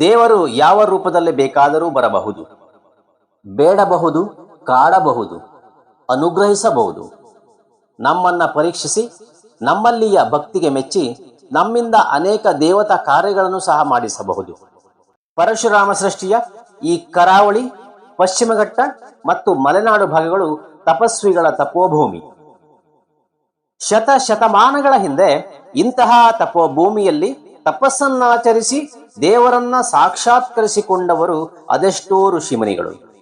ದೇವರು ಯಾವ ರೂಪದಲ್ಲಿ ಬೇಕಾದರೂ ಬರಬಹುದು. ಬೇಡಬಹುದು, ಕಾಡಬಹುದು, ಅನುಗ್ರಹಿಸಬಹುದು. ನಮ್ಮನ್ನ ಪರೀಕ್ಷಿಸಿ, ನಮ್ಮಲ್ಲಿಯ ಭಕ್ತಿಗೆ ಮೆಚ್ಚಿ, ನಮ್ಮಿಂದ ಅನೇಕ ದೇವತಾ ಕಾರ್ಯಗಳನ್ನು ಸಹ ಮಾಡಿಸಬಹುದು. ಪರಶುರಾಮ ಸೃಷ್ಟಿಯ ಈ ಕರಾವಳಿ, ಪಶ್ಚಿಮಘಟ್ಟ ಮತ್ತು ಮಲೆನಾಡು ಭಾಗಗಳು ತಪಸ್ವಿಗಳ ತಪೋಭೂಮಿ. ಶತ ಶತಮಾನಗಳ ಹಿಂದೆ ಇಂತಹ ತಪೋಭೂಮಿಯಲ್ಲಿ ತಪಸ್ಸನ್ನಾಚರಿಸಿ ದೇವರನ್ನ ಸಾಕ್ಷಾತ್ಕರಿಸಿಕೊಂಡವರು ಅದೆಷ್ಟೋ ಋಷಿಮುನಿಗಳು.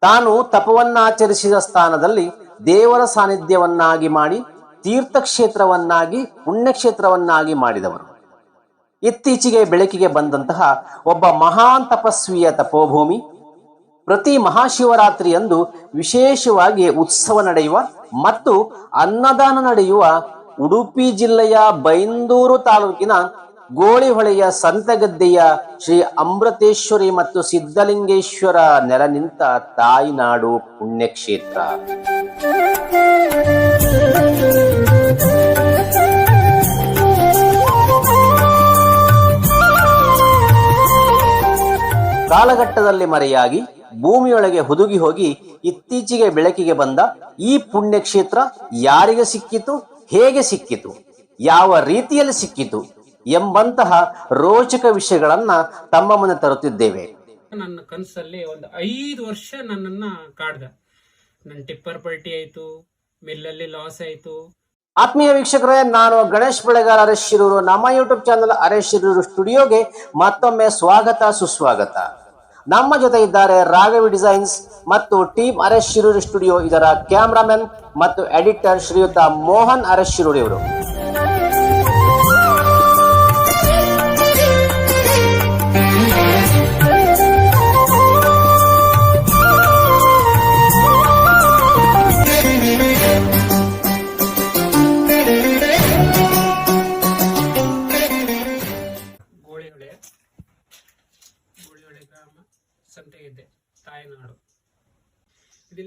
ತಾನು ತಪವನ್ನಾಚರಿಸಿದ ಸ್ಥಾನದಲ್ಲಿ ದೇವರ ಸಾನ್ನಿಧ್ಯವನ್ನಾಗಿ ಮಾಡಿ, ತೀರ್ಥಕ್ಷೇತ್ರವನ್ನಾಗಿ, ಪುಣ್ಯಕ್ಷೇತ್ರವನ್ನಾಗಿ ಮಾಡಿದವರು. ಇತ್ತೀಚೆಗೆ ಬೆಳಕಿಗೆ ಬಂದಂತಹ ಒಬ್ಬ ಮಹಾನ್ ತಪಸ್ವಿಯ ತಪೋಭೂಮಿ, ಪ್ರತಿ ಮಹಾಶಿವರಾತ್ರಿಯಂದು ವಿಶೇಷವಾಗಿ ಉತ್ಸವ ನಡೆಯುವ ಮತ್ತು ಅನ್ನದಾನ ನಡೆಯುವ ಉಡುಪಿ ಜಿಲ್ಲೆಯ ಬೈಂದೂರು ತಾಲೂಕಿನ ಗೋಳಿಹೊಳೆಯ ಸಂತಗದ್ದೆಯ ಶ್ರೀ ಅಮೃತೇಶ್ವರಿ ಮತ್ತು ಸಿದ್ಧಲಿಂಗೇಶ್ವರ ನೆಲ ನಿಂತ ತಾಯಿನಾಡು ಪುಣ್ಯಕ್ಷೇತ್ರ. ಕಾಲಘಟ್ಟದಲ್ಲಿ ಮರೆಯಾಗಿ ಭೂಮಿಯೊಳಗೆ ಹುದುಗಿ ಹೋಗಿ ಇತ್ತೀಚೆಗೆ ಬೆಳಕಿಗೆ ಬಂದ ಈ ಪುಣ್ಯಕ್ಷೇತ್ರ ಯಾರಿಗೆ ಸಿಕ್ಕಿತು? ಹೇಗೆ ಸಿಕ್ಕಿತು? ಯಾವ ರೀತಿಯಲ್ಲಿ ಸಿಕ್ಕಿತು? ಎಂಬಂತಹ ರೋಚಕ ವಿಷಯಗಳನ್ನ ತಮ್ಮ ಮುಂದೆ ತರುತ್ತಿದ್ದೇವೆ. ನನ್ನ ಕನಸಲ್ಲಿ ಒಂದು ಐದು ವರ್ಷ ನನ್ನನ್ನ ಕಾಡ್ದ. ನನ್ನ ಟಿಪ್ಪರ್ ಪಲ್ಟಿ ಆಯ್ತು ಮಿಲ್ಲಲ್ಲಿ ಲಾಸ್ ಆಯ್ತು. ಆತ್ಮೀಯ ವೀಕ್ಷಕರೇ ನಾನು ಗಣೇಶ್ ಬೆಳೆಗಾರ ಅರೆಶಿರೂರು ನಮ್ಮ ಯೂಟ್ಯೂಬ್ ಚಾನಲ್ ಅರೆಶಿರೂರು ಸ್ಟುಡಿಯೋಗೆ ಮತ್ತೊಮ್ಮೆ ಸ್ವಾಗತ ಸುಸ್ವಾಗತ. ನಮ್ಮ ಜೊತೆ ಇದ್ದಾರೆ ರಾಘವಿ ಡಿಸೈನ್ಸ್ ಮತ್ತು ಟೀಮ್ ಅರೆಶ್ ಶಿರೂರು ಸ್ಟುಡಿಯೋ ಇದರ ಕ್ಯಾಮ್ರಾಮನ್ ಮತ್ತು ಎಡಿಟರ್ ಶ್ರೀಯುತ ಮೋಹನ್ ಅರೆಶ್ ಇವರು. ಗೋಳಿಹೊಳೆ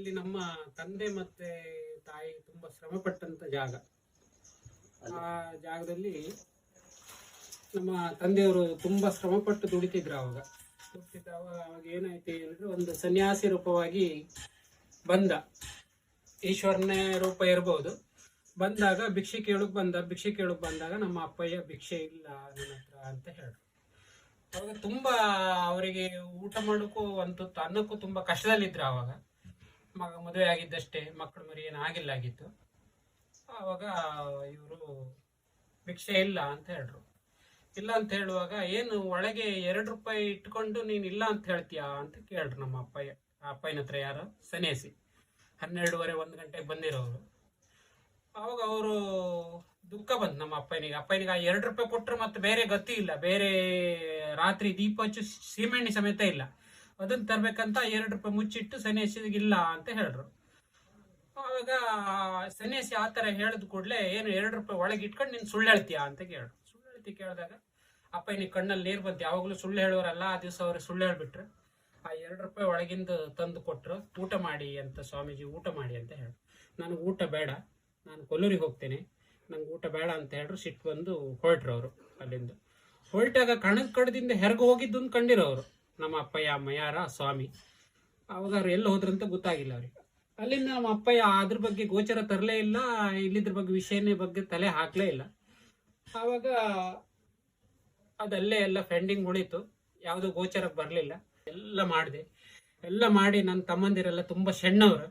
ಇದಿಲ್ಲಿ ನಮ್ಮ ತಂದೆ ಮತ್ತೆ ತಾಯಿ ತುಂಬಾ ಶ್ರಮ ಪಟ್ಟಂತ ಜಾಗ. ಆ ಜಾಗದಲ್ಲಿ ನಮ್ಮ ತಂದೆಯವರು ತುಂಬಾ ಶ್ರಮ ಪಟ್ಟು ದುಡಿತಿದ್ರು ಅವಾಗ. ದುಡಿತಿದ್ದ ಅವಾಗ ಏನಾಯ್ತು ಅಂದ್ರೆ ಒಂದು ಸನ್ಯಾಸಿ ರೂಪವಾಗಿ ಬಂದ. ಈಶ್ವರನೇ ರೂಪ ಇರಬಹುದು ಬಂದಾಗ ಭಿಕ್ಷೆ ಕೇಳಕ್ ಬಂದ. ಭಿಕ್ಷೆ ಕೇಳಕ್ ಬಂದಾಗ ನಮ್ಮ ಅಪ್ಪಯ್ಯ ಭಿಕ್ಷೆ ಇಲ್ಲ ನನ್ನ ಹತ್ರ ಅಂತ ಹೇಳಿದ್ರು ಅವಾಗ ತುಂಬಾ ಅವರಿಗೆ ಊಟ ಮಾಡೋಕ್ಕೂ ಒಂದು ಅನ್ನಕ್ಕೂ ತುಂಬಾ ಕಷ್ಟದಲ್ಲಿದ್ರು ಅವಾಗ. ಮಗ ಮದುವೆ ಆಗಿದ್ದಷ್ಟೇ, ಮಕ್ಕಳು ಮರಿ ಏನು ಆಗಿಲ್ಲ ಆಗಿತ್ತು. ಆವಾಗ ಇವರು ಭಿಕ್ಷೆ ಇಲ್ಲ ಅಂತ ಹೇಳ್ರು. ಇಲ್ಲ ಅಂತ ಹೇಳುವಾಗ, ಏನು ಒಳಗೆ ಎರಡು ರೂಪಾಯಿ ಇಟ್ಕೊಂಡು ನೀನು ಇಲ್ಲ ಅಂತ ಹೇಳ್ತೀಯಾ ಅಂತ ಕೇಳ್ರು ನಮ್ಮ ಅಪ್ಪಯ್ಯ. ಆ ಅಪ್ಪಯ್ಯನ ಹತ್ರ ಯಾರು? ಸನ್ಯಾಸಿ. ಹನ್ನೆರಡುವರೆ ಒಂದು ಗಂಟೆಗೆ ಬಂದಿರೋರು ಆವಾಗ ಅವರು ದುಃಖ ಬಂತು ನಮ್ಮ ಅಪ್ಪನಿಗೆ ಅಪ್ಪನಿಗೆ ಆ ಎರಡು ರೂಪಾಯಿ ಕೊಟ್ಟರು ಮತ್ತೆ ಬೇರೆ ಗತಿ ಇಲ್ಲ. ಬೇರೆ ರಾತ್ರಿ ದೀಪ ಹಚ್ಚು, ಸೀಮೆಣ್ಣೆ ಸಮೇತ ಇಲ್ಲ. ಅದನ್ನ ತರ್ಬೇಕಂತ ಎರಡು ರೂಪಾಯಿ ಮುಚ್ಚಿಟ್ಟು ಸನ್ಯಾಸಿಗಿಲ್ಲ ಅಂತ ಹೇಳ್ರು. ಅವಾಗ ಸನ್ಯಾಸಿ ಆ ಥರ ಹೇಳಿದ ಕೂಡಲೇ ಏನು ಎರಡು ರೂಪಾಯಿ ಒಳಗೆ ಇಟ್ಕೊಂಡು ನೀನು ಸುಳ್ಳು ಹೇಳ್ತೀಯಾ ಅಂತ ಕೇಳ್ರು. ಸುಳ್ಳು ಹೇಳ್ತಿ ಕೇಳಿದಾಗ, ಅಪ್ಪ ನೀ ಕಣ್ಣಲ್ಲಿ ನೀರು ಬಂತು. ಯಾವಾಗಲೂ ಸುಳ್ಳು ಹೇಳೋರಲ್ಲ, ಆ ದಿವಸ ಅವ್ರಿಗೆ ಸುಳ್ಳು ಹೇಳ್ಬಿಟ್ರು. ಆ ಎರಡು ರೂಪಾಯಿ ಒಳಗಿಂದ ತಂದು ಕೊಟ್ಟರು ಊಟ ಮಾಡಿ ಅಂತ ಸ್ವಾಮೀಜಿ ಊಟ ಮಾಡಿ ಅಂತ ಹೇಳಿ ನನಗೆ ಊಟ ಬೇಡ. ನಾನು ಕೊಲ್ಲೂರಿಗೆ ಹೋಗ್ತೇನೆ. ನಂಗೆ ಊಟ ಬೇಡ ಅಂತ ಹೇಳ್ರು. ಸಿಟ್ಟು ಬಂದು ಹೊರಟ್ರು ಅವರು ಅಲ್ಲಿಂದ. ಹೊರಟಾಗ ಕಣದ ಕಡದಿಂದ ಹೆರಗು ಹೋಗಿದ್ದು ಕಂಡಿರೋ ಕಂಡಿರೋರು ನಮ್ಮ ಅಪ್ಪಯ್ಯ ಮಯಾರ ಸ್ವಾಮಿ. ಅವಾಗ ಅವ್ರು ಎಲ್ಲಿ ಹೋದ್ರಂತ ಗೊತ್ತಾಗಿಲ್ಲ ಅವ್ರಿಗೆ. ಅಲ್ಲಿಂದ ನಮ್ಮ ಅಪ್ಪಯ್ಯ ಅದ್ರ ಬಗ್ಗೆ ಗೋಚರ ತರಲೇ ಇಲ್ಲ, ಇಲ್ಲಿದ್ರ ಬಗ್ಗೆ ವಿಷಯನೇ ಬಗ್ಗೆ ತಲೆ ಹಾಕ್ಲೇ ಇಲ್ಲ. ಅವಾಗ ಅದಲ್ಲೇ ಎಲ್ಲ ಫೆಂಡಿಂಗ್ ಉಳಿತು. ಯಾವುದು ಗೋಚರಕ್ಕೆ ಬರಲಿಲ್ಲ. ಎಲ್ಲ ಮಾಡಿದೆ. ಎಲ್ಲ ಮಾಡಿ ನನ್ನ ತಮ್ಮಂದಿರೆಲ್ಲ ತುಂಬಾ ಸಣ್ಣವರು.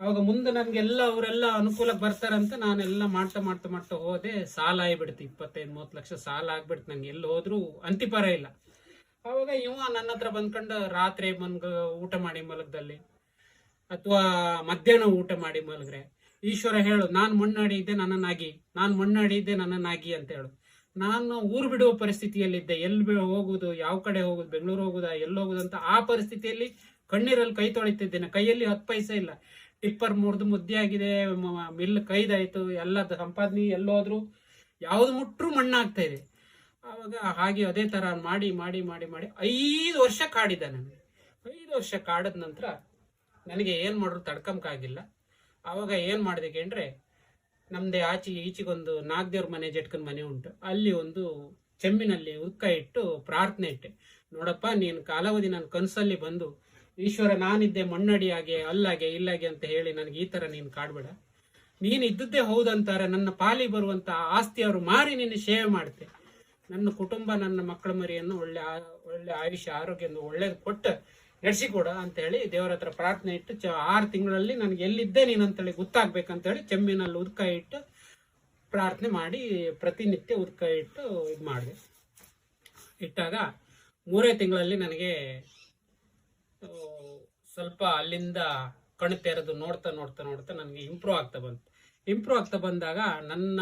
ಅವಾಗ ಮುಂದೆ ನನಗೆಲ್ಲ ಅವರೆಲ್ಲ ಅನುಕೂಲಕ್ಕೆ ಬರ್ತಾರಂತ ನಾನೆಲ್ಲ ಮಾಡ್ತಾ ಮಾಡ್ತಾ ಮಾಡ್ತಾ ಹೋದೆ. ಸಾಲ ಆಗಿಬಿಡ್ತು ಇಪ್ಪತ್ತೈದು ಮೂವತ್ತು ಲಕ್ಷ ಸಾಲ ಆಗ್ಬಿಡ್ತು ನಂಗೆ ಎಲ್ಲಿ ಹೋದರೂ ಅಂತಿಪರ ಇಲ್ಲ. ಅವಾಗ ಇವ ನನ್ನ ಹತ್ರ ಬಂದ್ಕೊಂಡು ರಾತ್ರಿ ಮನ್ಗ ಊಟ ಮಾಡಿ ಮಲಗದಲ್ಲಿ. ಅಥವಾ ಮಧ್ಯಾಹ್ನ ಊಟ ಮಾಡಿ ಮಲಗ್ರೆ. ಈಶ್ವರ ಹೇಳು, ನಾನು ಮಣ್ಣಾಡಿದ್ದೆ ನನ್ನನ್ನಾಗಿ, ನಾನು ನನ್ನ ನನ್ನನ್ನಾಗಿ ಅಂತ ಹೇಳು. ನಾನು ಊರು ಬಿಡುವ ಪರಿಸ್ಥಿತಿಯಲ್ಲಿದ್ದೆ, ಎಲ್ಲಿ ಹೋಗುದು, ಯಾವ ಕಡೆ ಹೋಗುದು, ಬೆಂಗಳೂರು ಹೋಗುದಾ, ಎಲ್ಲಿ ಹೋಗುದು ಅಂತ ಆ ಪರಿಸ್ಥಿತಿಯಲ್ಲಿ ಕಣ್ಣೀರಲ್ಲಿ ಕೈ ತೊಳಿತಿದ್ದೇನೆ. ಕೈಯಲ್ಲಿ ಹತ್ತು ಪೈಸೆ ಇಲ್ಲ. ಟಿಪ್ಪರ್ ಮುರಿದು ಮುದ್ದೆ ಆಗಿದೆ ಮಿಲ್ ಕೈದಾಯ್ತು ಎಲ್ಲ ಸಂಪಾದನೆ ಎಲ್ಲೋದ್ರು, ಯಾವ್ದು ಮುಟ್ರು ಮಣ್ಣಾಗ್ತಾ ಇದೆ. ಆವಾಗ ಹಾಗೆ ಅದೇ ತರ ಮಾಡಿ ಮಾಡಿ ಮಾಡಿ ಮಾಡಿ ಐದು ವರ್ಷ ಕಾಡಿದ ನನಗೆ. ಐದು ವರ್ಷ ಕಾಡಿದ ನಂತರ ನನಗೆ ಏನು ಮಾಡಿದ್ರು ತಡ್ಕಂಕಾಗಿಲ್ಲ ಆವಾಗ ಏನು ಮಾಡಿದೆ ಕೇಂದ್ರೆ ನಮ್ದೇ ಆಚೆ ಈಚೆಗೊಂದು ನಾಗದೇವ್ರ ಮನೆ, ಜಟ್ಕನ್ ಮನೆ ಉಂಟು. ಅಲ್ಲಿ ಒಂದು ಚೆಂಬಿನಲ್ಲಿ ಉಕ್ಕ ಇಟ್ಟು ಪ್ರಾರ್ಥನೆ ಇಟ್ಟೆ. ನೋಡಪ್ಪ, ನೀನು ಕಾಲಾವಧಿ ನನ್ನ ಕನಸಲ್ಲಿ ಬಂದು ಈಶ್ವರ ನಾನಿದ್ದೆ ಮಣ್ಣಡಿಯಾಗೆ, ಅಲ್ಲಾಗೆ, ಇಲ್ಲಾಗೆ ಅಂತ ಹೇಳಿ ನನಗೆ ಈ ತರ ನೀನು ಕಾಡಬೇಡ. ನೀನು ಇದ್ದದ್ದೇ ಹೌದಂತಾರೆ. ನನ್ನ ಪಾಲಿ ಬರುವಂತ ಆಸ್ತಿ ಅವರು ಮಾರಿ ನೀನು ಸೇವೆ ಮಾಡ್ತೆ. ನನ್ನ ಕುಟುಂಬ, ನನ್ನ ಮಕ್ಕಳ ಮರಿಯನ್ನು ಒಳ್ಳೆ ಒಳ್ಳೆ ಆಯುಷ್ಯ ಆರೋಗ್ಯ ಒಳ್ಳೇದು ಕೊಟ್ಟು ನಡೆಸಿಕೊಡ ಅಂತ ಹೇಳಿ ದೇವರ ಹತ್ರ ಪ್ರಾರ್ಥನೆ ಇಟ್ಟು ಚ, ಆರು ತಿಂಗಳಲ್ಲಿ ನನಗೆ ಎಲ್ಲಿದ್ದೆ ನೀನು ಅಂತೇಳಿ ಗೊತ್ತಾಗ್ಬೇಕಂತೇಳಿ ಚೆಮ್ಮಿನಲ್ಲಿ ಉದ್ಕ ಇಟ್ಟು ಪ್ರಾರ್ಥನೆ ಮಾಡಿ ಪ್ರತಿನಿತ್ಯ ಉದ್ಕ ಇಟ್ಟು ಇದು ಮಾಡಿದೆ. ಇಟ್ಟಾಗ ಮೂರೇ ತಿಂಗಳಲ್ಲಿ ನನಗೆ ಸ್ವಲ್ಪ ಅಲ್ಲಿಂದ ಕಣ್ಣು ತೆರೆದು ನೋಡ್ತಾ ನೋಡ್ತಾ ನೋಡ್ತಾ ನನಗೆ ಇಂಪ್ರೂವ್ ಆಗ್ತಾ ಬಂತು. ಇಂಪ್ರೂವ್ ಆಗ್ತಾ ಬಂದಾಗ ನನ್ನ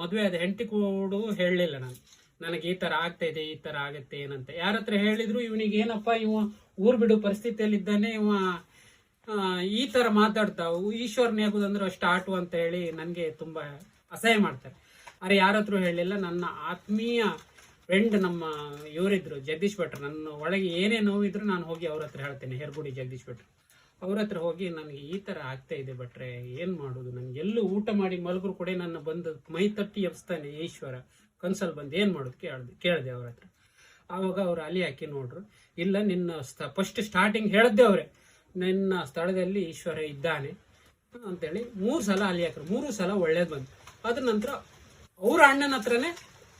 ಮದುವೆ ಆದ ಹೆಂಡತಿ ಕೂಡ ಹೇಳಲಿಲ್ಲ ನಾನು. ನನಗೆ ಈ ತರ ಆಗ್ತಾ ಇದೆ, ಈ ತರ ಆಗತ್ತೆ ಏನಂತ. ಯಾರ ಹತ್ರ ಹೇಳಿದ್ರು ಇವನಿಗೆ, ಏನಪ್ಪ ಇವ ಊರ್ ಬಿಡು ಪರಿಸ್ಥಿತಿಯಲ್ಲಿದ್ದಾನೆ, ಇವ ಈ ತರ ಮಾತಾಡ್ತಾವು ಈಶ್ವರನೇ ಆಗುದಂದ್ರೆ ಅಷ್ಟು ಆಟು ಅಂತ ಹೇಳಿ ನನಗೆ ತುಂಬಾ ಅಸಹ್ಯ ಮಾಡ್ತಾರೆ. ಅರೆ, ಯಾರ ಹತ್ರ ಹೇಳಿಲ್ಲ, ನನ್ನ ಆತ್ಮೀಯ ಫ್ರೆಂಡ್ ನಮ್ಮ ಇವರಿದ್ರು, ಜಗದೀಶ್ ಭಟ್ರು. ನನ್ನ ಒಳಗೆ ಏನೇ ನೋವಿದ್ರು ನಾನು ಹೋಗಿ ಅವ್ರ ಹತ್ರ ಹೇಳ್ತೇನೆ, ಹೆರ್ಗುಡಿ ಜಗದೀಶ್ ಭಟ್ರು. ಅವ್ರ ಹತ್ರ ಹೋಗಿ, ನನಗೆ ಈ ತರ ಆಗ್ತಾ ಇದೆ ಭಟ್ರೆ, ಏನ್ ಮಾಡೋದು? ನನ್ಗೆ ಎಲ್ಲೂ ಊಟ ಮಾಡಿ ಮಲಗರು ಕೂಡ ನನ್ನ ಬಂದು ಮೈ ತಟ್ಟಿ ಎಬ್ಸ್ತಾನೆ ಈಶ್ವರ. ಕನ್ಸಲ್ ಬಂದು ಏನು ಮಾಡೋದು ಕೇಳ್ದೆ, ಕೇಳಿದೆ ಅವ್ರ ಹತ್ರ. ಆವಾಗ ಅವ್ರು ಅಲ್ಲಿ ಹಾಕಿ ನೋಡ್ರು, ಇಲ್ಲ ನಿನ್ನ ಸ್ಥ ಫಸ್ಟ್ ಸ್ಟಾರ್ಟಿಂಗ್ ಹೇಳಿದ್ದೆ ಅವ್ರೆ, ನಿನ್ನ ಸ್ಥಳದಲ್ಲಿ ಈಶ್ವರ ಇದ್ದಾನೆ ಅಂತೇಳಿ ಮೂರು ಸಲ ಅಲ್ಲಿ ಹಾಕ್ರು. ಮೂರು ಸಲ ಒಳ್ಳೇದು ಬಂತು. ಅದ್ರ ನಂತರ ಅವ್ರ ಅಣ್ಣನ ಹತ್ರನೇ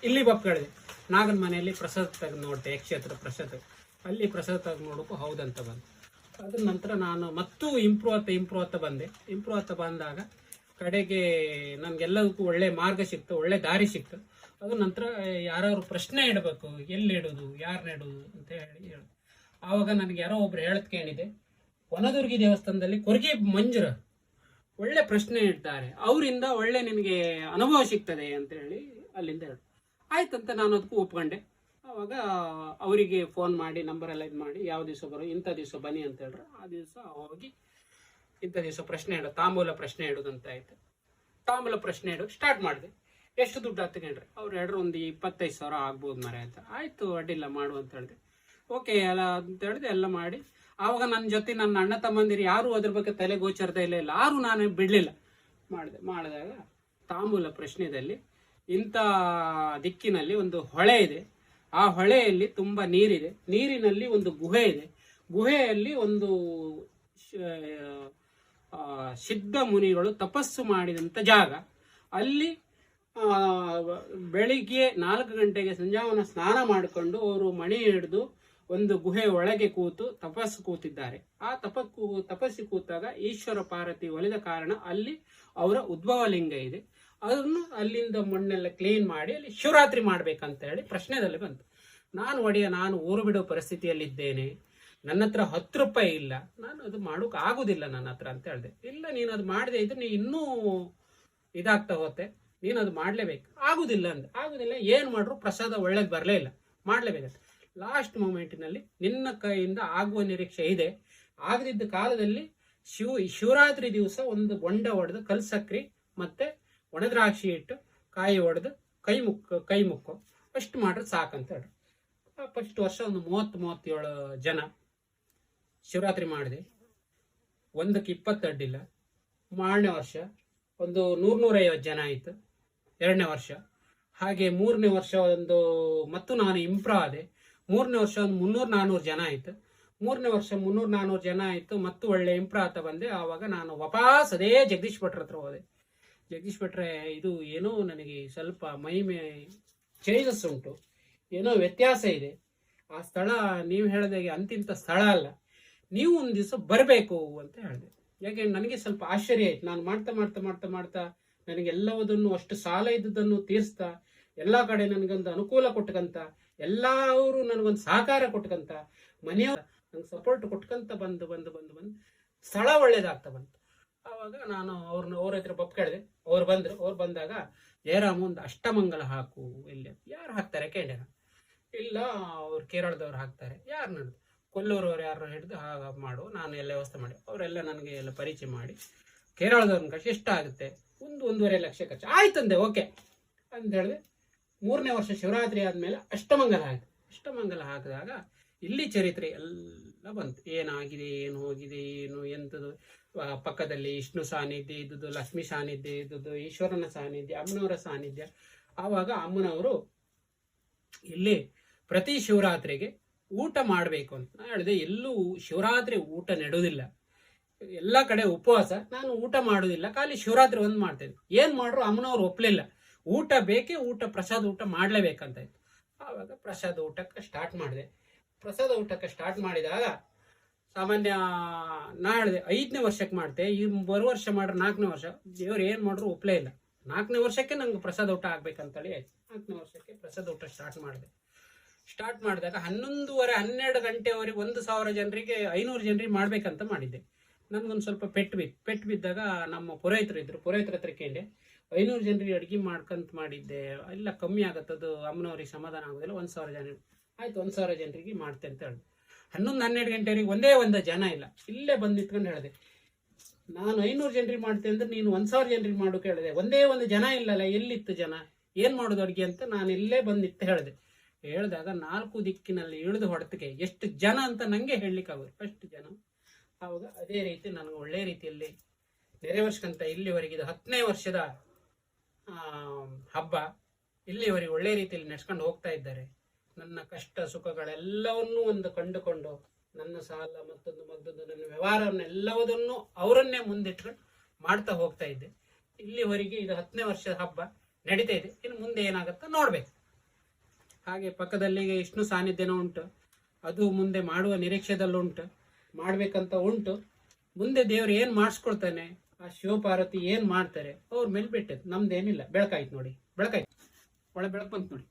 ಇಲ್ಲಿ ಬಪ್ಕಳಿದೆ ನಾಗನ ಮನೆಯಲ್ಲಿ ಪ್ರಸಾದ ತೆಗೆದು ನೋಡ್ತೆ, ಯಕ್ಷೇತ್ರ ಪ್ರಸಾದ. ಅಲ್ಲಿ ಪ್ರಸಾದ ತೆಗೆದು ನೋಡೋಕು ಹೌದಂತ ಬಂದು ಅದ್ರ ನಂತರ ನಾನು ಮತ್ತೂ ಇಂಪ್ರೂವ್ ಆಗ್ತಾ ಇಂಪ್ರೂವ್ ಆಗ್ತಾ ಬಂದೆ. ಇಂಪ್ರೂವ್ ಆಗ್ತಾ ಬಂದಾಗ ಕಡೆಗೆ ನನಗೆಲ್ಲದಕ್ಕೂ ಒಳ್ಳೆ ಮಾರ್ಗ ಸಿಕ್ತು, ಒಳ್ಳೆ ದಾರಿ ಸಿಕ್ತು. ಅದ್ರ ನಂತರ ಯಾರು ಪ್ರಶ್ನೆ ಇಡಬೇಕು, ಎಲ್ಲಿ ಇಡೋದು ಯಾರನ್ನ ಇಡೋದು ಅಂತ ಹೇಳಿ ಹೇಳಿ. ಆವಾಗ ನನಗೆ ಯಾರೋ ಒಬ್ರು ಹೇಳದ್ ಕೇಳಿದೆ ವನದುರ್ಗಿ ದೇವಸ್ಥಾನದಲ್ಲಿ ಕೊರಗಿ ಮಂಜುರ ಒಳ್ಳೆ ಪ್ರಶ್ನೆ ಇಡ್ತಾರೆ. ಅವರಿಂದ ಒಳ್ಳೆ ನಿನಗೆ ಅನುಭವ ಸಿಗ್ತದೆ ಅಂತ ಹೇಳಿ ಅಲ್ಲಿಂದ ಹೇಳಿ. ಆಯ್ತಂತ, ನಾನು ಅದಕ್ಕೂ ಒಪ್ಕೊಂಡೆ. ಆವಾಗ ಅವರಿಗೆ ಫೋನ್ ಮಾಡಿ ನಂಬರ್ ಎಲ್ಲ ಇದು ಮಾಡಿ, ಯಾವ ದಿವಸ ಬರೋ, ಇಂಥ ದಿವಸ ಬನ್ನಿ ಅಂತ ಹೇಳ್ರು. ಆ ದಿವಸ ಹೋಗಿ ಇಂಥ ದಿವಸ ಪ್ರಶ್ನೆ ಇಡೋ ತಾಂಬೂಲ ಪ್ರಶ್ನೆ ಇಡೋದಂತ ಆಯ್ತು ತಾಂಬೂಲ ಪ್ರಶ್ನೆ ಇಡೋಕೆ ಸ್ಟಾರ್ಟ್ ಮಾಡಿದೆ. ಎಷ್ಟು ದುಡ್ಡು ಹತ್ಕೊಂಡ್ರಿ ಅವ್ರು ಹೇಳ್ರು ಒಂದು ಇಪ್ಪತ್ತೈದು ಸಾವಿರ ಆಗ್ಬೋದು ಮರೆ ಅಂತ. ಆಯಿತು, ಅಡ್ಡಿಲ್ಲ, ಮಾಡು ಅಂತ ಹೇಳಿದೆ. ಓಕೆ ಎಲ್ಲ ಅಂತ ಹೇಳಿದೆ, ಎಲ್ಲ ಮಾಡಿ. ಆವಾಗ ನನ್ನ ಜೊತೆ ನನ್ನ ಅಣ್ಣ ತಮ್ಮಂದಿರು ಯಾರು ಅದ್ರ ಬಗ್ಗೆ ತಲೆ ಗೋಚರದ ಇಲ್ಲ ಇಲ್ಲ. ಯಾರು ನಾನು ಬಿಡಲಿಲ್ಲ. ಮಾಡಿದೆ, ಮಾಡಿದಾಗ ತಾಂಬೂಲ ಪ್ರಶ್ನೆದಲ್ಲಿ ಇಂಥ ದಿಕ್ಕಿನಲ್ಲಿ ಒಂದು ಹೊಳೆ ಇದೆ. ಆ ಹೊಳೆಯಲ್ಲಿ ತುಂಬ ನೀರಿದೆ. ನೀರಿನಲ್ಲಿ ಒಂದು ಗುಹೆ ಇದೆ. ಗುಹೆಯಲ್ಲಿ ಒಂದು ಸಿದ್ಧ ಮುನಿಗಳು ತಪಸ್ಸು ಮಾಡಿದಂಥ ಜಾಗ. ಅಲ್ಲಿ ಬೆಳಿಗ್ಗೆ ನಾಲ್ಕು ಗಂಟೆಗೆ ಸಂಜಾವನ ಸ್ನಾನ ಮಾಡಿಕೊಂಡು ಅವರು ಮಣಿ ಹಿಡಿದು ಒಂದು ಗುಹೆ ಒಳಗೆ ಕೂತು ತಪಸ್ಸು ಕೂತಿದ್ದಾರೆ. ಆ ತಪಸ್ಸು ತಪಸ್ಸಿ ಕೂತಾಗ ಈಶ್ವರ ಪಾರ್ವತಿ ಒಲಿದ ಕಾರಣ ಅಲ್ಲಿ ಅವರ ಉದ್ಭವ ಲಿಂಗ ಇದೆ. ಅದನ್ನು ಅಲ್ಲಿಂದ ಮಣ್ಣೆಲ್ಲ ಕ್ಲೀನ್ ಮಾಡಿ ಅಲ್ಲಿ ಶಿವರಾತ್ರಿ ಮಾಡ್ಬೇಕಂತ ಹೇಳಿ ಪ್ರಶ್ನೆದಲ್ಲಿ ಬಂತು. ನಾನು ಒಡೆಯ, ನಾನು ಊರು ಬಿಡೋ ಪರಿಸ್ಥಿತಿಯಲ್ಲಿದ್ದೇನೆ. ನನ್ನ ಹತ್ರ ಹತ್ತು ರೂಪಾಯಿ ಇಲ್ಲ. ನಾನು ಅದು ಮಾಡೋಕೆ ಆಗುದಿಲ್ಲ ನನ್ನ ಹತ್ರ ಅಂತ ಹೇಳಿದೆ. ಇಲ್ಲ, ನೀನು ಅದು ಮಾಡದೆ ಇದ್ರೆ ನೀ ಇನ್ನೂ ಇದಾಗ್ತಾ ಹೋತೆ. ನೀನು ಅದು ಮಾಡಲೇಬೇಕು. ಆಗುದಿಲ್ಲ ಅಂತ ಆಗುದಿಲ್ಲ, ಏನು ಮಾಡ್ರು? ಪ್ರಸಾದ ಒಳ್ಳೇದು ಬರಲೇ ಇಲ್ಲ. ಮಾಡ್ಲೇಬೇಕಂತ. ಲಾಸ್ಟ್ ಮೂಮೆಂಟಿನಲ್ಲಿ ನಿನ್ನ ಕೈಯಿಂದ ಆಗುವ ನಿರೀಕ್ಷೆ ಇದೆ. ಆಗದಿದ್ದ ಕಾಲದಲ್ಲಿ ಶಿವ, ಶಿವರಾತ್ರಿ ದಿವಸ ಒಂದು ಬೊಂಡ ಹೊಡೆದು ಕಲ್ಸಕ್ರಿ. ಮತ್ತೆ ಒಣದ್ರಾಕ್ಷಿ ಇಟ್ಟು ಕಾಯಿ ಹೊಡೆದು ಕೈ ಮುಕ್ಕ, ಕೈ ಮುಕ್ಕು. ಅಷ್ಟು ಮಾಡ್ರೆ ಸಾಕಂತ ಹೇಳ್ರು. ಫಸ್ಟ್ ವರ್ಷ ಒಂದು ಮೂವತ್ತು, ಮೂವತ್ತೇಳು ಜನ ಶಿವರಾತ್ರಿ ಮಾಡಿದೆ. ಒಂದಕ್ಕೆ ಇಪ್ಪತ್ತು ಅಡ್ಡಿಲ್ಲ. ಮಾರನೇ ವರ್ಷ ಒಂದು ನೂರ್, ನೂರೈವತ್ತು ಜನ ಆಯಿತು. ಎರಡನೇ ವರ್ಷ. ಹಾಗೆ ಮೂರನೇ ವರ್ಷ ಒಂದು ಮತ್ತು ನಾನು ಇಂಪ್ರೂವ್ ಆದೆ. ಮೂರನೇ ವರ್ಷ ಒಂದು ಮುನ್ನೂರು ನಾನ್ನೂರು ಜನ ಆಯಿತು. ಮೂರನೇ ವರ್ಷ ಮುನ್ನೂರು ನಾನ್ನೂರು ಜನ ಆಯಿತು. ಮತ್ತು ಒಳ್ಳೆ ಇಂಪ್ರೂವ್ ಆಗ್ತಾ ಬಂದೆ. ಆವಾಗ ನಾನು ವಾಪಸ್ ಅದೇ ಜಗದೀಶ್ ಭಟ್ರ ಹತ್ರ ಹೋದೆ. ಜಗದೀಶ್ ಭಟ್ರೆ, ಇದು ಏನೋ ನನಗೆ ಸ್ವಲ್ಪ ಮೈ ಮೇ ಚೇಂಜಸ್ ಉಂಟು. ಏನೋ ವ್ಯತ್ಯಾಸ ಇದೆ. ಆ ಸ್ಥಳ ನೀವು ಹೇಳಿದಾಗೆ ಅಂತಿಂತ ಸ್ಥಳ ಅಲ್ಲ. ನೀವು ಒಂದು ದಿವಸ ಬರಬೇಕು ಅಂತ ಹೇಳಿದೆ. ಯಾಕೆ, ನನಗೆ ಸ್ವಲ್ಪ ಆಶ್ಚರ್ಯ ಆಯ್ತು. ನಾನು ಮಾಡ್ತಾ ಮಾಡ್ತಾ ಮಾಡ್ತಾ ಮಾಡ್ತಾ ನನಗೆ ಎಲ್ಲವುದನ್ನು ಅಷ್ಟು ಸಾಲ ಇದ್ದದನ್ನು ತೀರಿಸ್ತಾ, ಎಲ್ಲ ಕಡೆ ನನಗೊಂದು ಅನುಕೂಲ ಕೊಟ್ಕಂತ ಎಲ್ಲರೂ ನನಗೊಂದು ಸಹಕಾರ ಕೊಟ್ಕಂತ, ಮನೆಯವ್ರು ನಂಗೆ ಸಪೋರ್ಟ್ ಕೊಟ್ಕಂತ ಬಂದು ಬಂದು ಬಂದು ಬಂದು ಸ್ಥಳ ಒಳ್ಳೇದಾಗ್ತಾ ಬಂತು. ಆವಾಗ ನಾನು ಅವ್ರನ್ನ, ಅವ್ರ ಹತ್ರ ಬಪ್ ಕೇಳಿದೆ. ಅವ್ರು ಬಂದರು. ಅವ್ರು ಬಂದಾಗ ಜಯರಾಮ್ ಒಂದು ಅಷ್ಟಮಂಗಲ ಹಾಕು ಇಲ್ಲಿ. ಯಾರು ಹಾಕ್ತಾರೆ ಕೇಳಿದೆ. ಇಲ್ಲ, ಅವ್ರು ಕೇರಳದವ್ರು ಹಾಕ್ತಾರೆ. ಯಾರು ನಡೆದು? ಕೊಲ್ಲೂರವ್ರು ಯಾರು ಹಿಡಿದು ಹಾಗೆ ಮಾಡು. ನಾನು ಎಲ್ಲ ವ್ಯವಸ್ಥೆ ಮಾಡಿ. ಅವರೆಲ್ಲ ನನಗೆ ಎಲ್ಲ ಪರಿಚಯ ಮಾಡಿ. ಕೇರಳದವ್ರನ್ನ ಇಷ್ಟ ಎಷ್ಟಾಗುತ್ತೆ ಒಂದು ಒಂದೂವರೆ ಲಕ್ಷ ಖರ್ಚು. ಆಯ್ತಂದೆ ಓಕೆ. ಅಂತ ಹೇಳಿದೆ, ಮೂರನೇ ವರ್ಷ ಶಿವರಾತ್ರಿ ಆದ್ಮೇಲೆ ಅಷ್ಟಮಂಗಲ ಆಯ್ತು. ಅಷ್ಟಮಂಗಲ ಹಾಕಿದಾಗ ಇಲ್ಲಿ ಚರಿತ್ರೆ ಎಲ್ಲ ಬಂತು. ಏನಾಗಿದೆ, ಏನು ಹೋಗಿದೆ, ಏನು ಎಂಥದ್ದು ಪಕ್ಕದಲ್ಲಿ ವಿಷ್ಣು ಸಾನ್ನಿಧ್ಯ ಇದ್ದುದು ಲಕ್ಷ್ಮಿ ಸಾನ್ನಿಧ್ಯ ಇದ್ದುದು ಈಶ್ವರನ ಸಾನ್ನಿಧ್ಯ, ಅಮ್ಮನವರ ಸಾನ್ನಿಧ್ಯ. ಆವಾಗ ಅಮ್ಮನವರು ಇಲ್ಲಿ ಪ್ರತಿ ಶಿವರಾತ್ರಿಗೆ ಊಟ ಮಾಡಬೇಕು ಅಂತ ನಾನು ಹೇಳಿದೆ. ಎಲ್ಲೂ ಶಿವರಾತ್ರಿ ಊಟ ನೆಡೋದಿಲ್ಲ. ಎಲ್ಲ ಕಡೆ ಉಪವಾಸ, ನಾನು ಊಟ ಮಾಡೋದಿಲ್ಲ, ಖಾಲಿ ಶಿವರಾತ್ರಿ ಒಂದು ಮಾಡ್ತೇನೆ. ಏನು ಮಾಡ್ರು ಅಮ್ಮನವ್ರು ಒಪ್ಪಲಿಲ್ಲ ಊಟ ಬೇಕೇ, ಊಟ ಪ್ರಸಾದ ಊಟ ಮಾಡಲೇಬೇಕಂತ ಇತ್ತು ಆವಾಗ ಪ್ರಸಾದ ಊಟಕ್ಕೆ ಸ್ಟಾರ್ಟ್ ಮಾಡಿದೆ. ಪ್ರಸಾದ ಊಟಕ್ಕೆ ಸ್ಟಾರ್ಟ್ ಮಾಡಿದಾಗ ಸಾಮಾನ್ಯ ನಾ ಹೇಳಿದೆ ಐದನೇ ವರ್ಷಕ್ಕೆ ಮಾಡ್ತೆ. ಈ ಬರು ವರ್ಷ ಮಾಡ್ರೆ ನಾಲ್ಕನೇ ವರ್ಷ. ದೇವ್ರು ಏನು ಮಾಡ್ರು ಒಪ್ಪಲೇ ಇಲ್ಲ. ನಾಲ್ಕನೇ ವರ್ಷಕ್ಕೆ ನಂಗೆ ಪ್ರಸಾದ ಊಟ ಆಗ್ಬೇಕಂತೇಳಿ ಆಯ್ತು. ನಾಲ್ಕನೇ ವರ್ಷಕ್ಕೆ ಪ್ರಸಾದ ಊಟ ಸ್ಟಾರ್ಟ್ ಮಾಡಿದೆ. ಸ್ಟಾರ್ಟ್ ಮಾಡಿದಾಗ ಹನ್ನೊಂದುವರೆ ಹನ್ನೆರಡು ಗಂಟೆವರೆಗೆ ಒಂದು ಸಾವಿರ ಜನರಿಗೆ ಐನೂರು ಜನರಿಗೆ ಮಾಡಬೇಕಂತ ಮಾಡಿದ್ದೆ. ನನಗೊಂದು ಸ್ವಲ್ಪ ಪೆಟ್ಟು ಬಿತ್ತು ಪೆಟ್ಟು ಬಿದ್ದಾಗ ನಮ್ಮ ಪುರೋಹಿತರು ಇದ್ರು ಪುರೋಹಿತರ ಹತ್ರ ಕೇಳಿ ಐನೂರು ಜನರಿಗೆ ಅಡುಗೆ ಮಾಡ್ಕಂತ ಮಾಡಿದ್ದೆ, ಇಲ್ಲ ಕಮ್ಮಿ ಆಗತ್ತದು ಅಮ್ಮನವ್ರಿಗೆ ಸಮಾಧಾನ ಆಗೋದಿಲ್ಲ, ಒಂದು ಸಾವಿರ ಜನ, ಆಯ್ತು ಒಂದು ಸಾವಿರ ಜನರಿಗೆ ಮಾಡ್ತೆ ಅಂತ ಹೇಳಿದೆ. ಹನ್ನೊಂದು, ಹನ್ನೆರಡು ಗಂಟೆವರೆಗೆ ಒಂದೇ ಒಂದು ಜನ ಇಲ್ಲ, ಇಲ್ಲೇ ಬಂದು ನಿಂತ್ಕೊಂಡು ಹೇಳಿದೆ. ನಾನು ಐನೂರು ಜನರಿಗೆ ಮಾಡ್ತೆ ಅಂದ್ರೆ ನೀನು ಒಂದು ಸಾವಿರ ಜನರಿಗೆ ಮಾಡು ಕೇಳಿದೆ ಒಂದೇ ಒಂದು ಜನ ಇಲ್ಲಲ್ಲ, ಎಲ್ಲಿತ್ತು ಜನ, ಏನು ಮಾಡೋದು ಅಡುಗೆ ಅಂತ ನಾನು ಇಲ್ಲೇ ಬಂದು ನಿಂತು ಹೇಳಿದೆ. ಹೇಳಿದಾಗ ನಾಲ್ಕು ದಿಕ್ಕಿನಲ್ಲಿ ಇಳಿದು ಹೊಡೆತಕ್ಕೆ ಎಷ್ಟು ಜನ ಅಂತ ನನಗೆ ಹೇಳಲಿಕ್ಕಾಗೋದು, ಅಷ್ಟು ಜನ. ಆವಾಗ ಅದೇ ರೀತಿ ನನಗೆ ಒಳ್ಳೆ ರೀತಿಯಲ್ಲಿ ನೆರವೇರ್ಸ್ಕೊಂತ ಇಲ್ಲಿವರೆಗೆ ಇದು ಹತ್ತನೇ ವರ್ಷದ ಹಬ್ಬ. ಇಲ್ಲಿವರೆಗೆ ಒಳ್ಳೆ ರೀತಿಯಲ್ಲಿ ನಡ್ಸ್ಕೊಂಡು ಹೋಗ್ತಾ ಇದ್ದಾರೆ. ನನ್ನ ಕಷ್ಟ, ಸುಖಗಳೆಲ್ಲವನ್ನೂ ಒಂದು ಕಂಡುಕೊಂಡು ನನ್ನ ಸಾಲ, ಮತ್ತೊಂದು ಮತ್ತೊಂದು ನನ್ನ ವ್ಯವಹಾರವನ್ನೆಲ್ಲವುದನ್ನು ಅವರನ್ನೇ ಮುಂದಿಟ್ಕೊಂಡು ಮಾಡ್ತಾ ಹೋಗ್ತಾ ಇದ್ದೆ. ಇಲ್ಲಿವರೆಗೆ ಇದು ಹತ್ತನೇ ವರ್ಷದ ಹಬ್ಬ ನಡೀತಾ ಇದೆ. ಇನ್ನು ಮುಂದೆ ಏನಾಗುತ್ತೆ ನೋಡ್ಬೇಕು. ಹಾಗೆ ಪಕ್ಕದಲ್ಲಿ ವಿಷ್ಣು ಸಾನ್ನಿಧ್ಯನೂ ಉಂಟು. ಅದು ಮುಂದೆ ಮಾಡುವ ನಿರೀಕ್ಷೆದಲ್ಲುಂಟು ಮಾಡ್ಬೇಕಂತ ಉಂಟು. ಮುಂದೆ ದೇವ್ರು ಏನ್ ಮಾಡಿಸ್ಕೊಳ್ತಾನೆ, ಆ ಶಿವಪಾರ್ವತಿ ಏನ್ ಮಾಡ್ತಾರೆ, ಅವ್ರ ಮೇಲೆ ನಮ್ದೇನಿಲ್ಲ. ಬೆಳಕಾಯ್ತು ನೋಡಿ. ಬೆಳಕಾಯ್ತು. ಒಳ್ಳೆ ಬೆಳಕು ಬಂತು ನೋಡಿ.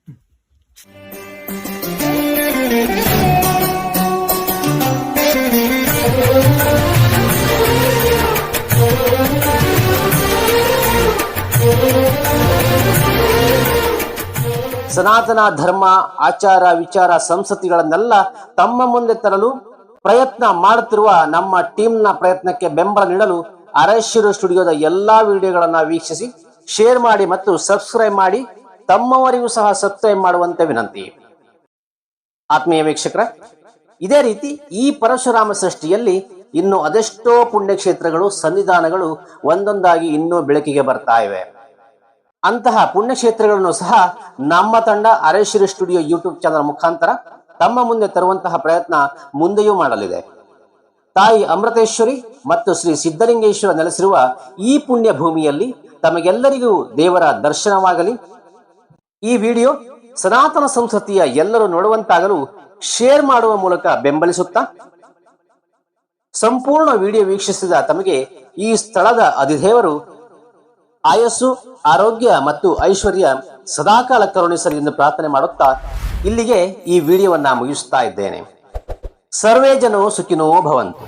ಸನಾತನ ಧರ್ಮ, ಆಚಾರ ವಿಚಾರ, ಸಂಸತಿಗಳನ್ನೆಲ್ಲ ತಮ್ಮ ಮುಂದೆ ತರಲು ಪ್ರಯತ್ನ ಮಾಡುತ್ತಿರುವ ನಮ್ಮ ಟೀಮ್ನ ಪ್ರಯತ್ನಕ್ಕೆ ಬೆಂಬಲ ನೀಡಲು ಅರಶಿರು ಸ್ಟುಡಿಯೋದ ಎಲ್ಲಾ ವಿಡಿಯೋಗಳನ್ನ ವೀಕ್ಷಿಸಿ ಶೇರ್ ಮಾಡಿ ಮತ್ತು ಸಬ್ಸ್ಕ್ರೈಬ್ ಮಾಡಿ ತಮ್ಮವರಿಗೂ ಸಹ ಸಬ್ಸ್ಕ್ರೈಬ್ ಮಾಡುವಂತೆ ವಿನಂತಿ. ಆತ್ಮೀಯ ವೀಕ್ಷಕರ, ಇದೇ ರೀತಿ ಈ ಪರಶುರಾಮ ಸೃಷ್ಟಿಯಲ್ಲಿ ಇನ್ನು ಅದೆಷ್ಟೋ ಪುಣ್ಯಕ್ಷೇತ್ರಗಳು, ಸನ್ನಿಧಾನಗಳು ಒಂದೊಂದಾಗಿ ಇನ್ನೂ ಬೆಳಕಿಗೆ ಬರ್ತಾ ಇವೆ. ಅಂತಹ ಪುಣ್ಯಕ್ಷೇತ್ರಗಳನ್ನು ಸಹ ನಮ್ಮ ತಂಡ ಅರೇಶ್ವರಿ ಸ್ಟುಡಿಯೋ ಯೂಟ್ಯೂಬ್ ಚಾನಲ್ ಮುಖಾಂತರ ತಮ್ಮ ಮುಂದೆ ತರುವಂತಹ ಪ್ರಯತ್ನ ಮುಂದೆಯೂ ಮಾಡಲಿದೆ. ತಾಯಿ ಅಮೃತೇಶ್ವರಿ ಮತ್ತು ಶ್ರೀ ಸಿದ್ದಲಿಂಗೇಶ್ವರ ನೆಲೆಸಿರುವ ಈ ಪುಣ್ಯ ಭೂಮಿಯಲ್ಲಿ ತಮಗೆಲ್ಲರಿಗೂ ದೇವರ ದರ್ಶನವಾಗಲಿ. ಈ ವಿಡಿಯೋ ಸನಾತನ ಸಂಸ್ಕೃತಿಯ ಎಲ್ಲರೂ ನೋಡುವಂತಾಗಲು ಶೇರ್ ಮಾಡುವ ಮೂಲಕ ಬೆಂಬಲಿಸುತ್ತಾ, ಸಂಪೂರ್ಣ ವಿಡಿಯೋ ವೀಕ್ಷಿಸಿದ ತಮಗೆ ಈ ಸ್ಥಳದ ಅಧಿದೇವರು ಆಯಸ್ಸು, ಆರೋಗ್ಯ ಮತ್ತು ಐಶ್ವರ್ಯ ಸದಾಕಾಲ ಕರುಣಿಸಲಿ ಎಂದು ಪ್ರಾರ್ಥನೆ ಮಾಡುತ್ತಾ ಇಲ್ಲಿಗೆ ಈ ವಿಡಿಯೋವನ್ನ ಮುಗಿಸ್ತಾ ಇದ್ದೇನೆ ಸರ್ವೇ ಜನೋ ಸುಖಿನೋ ಭವಂತು.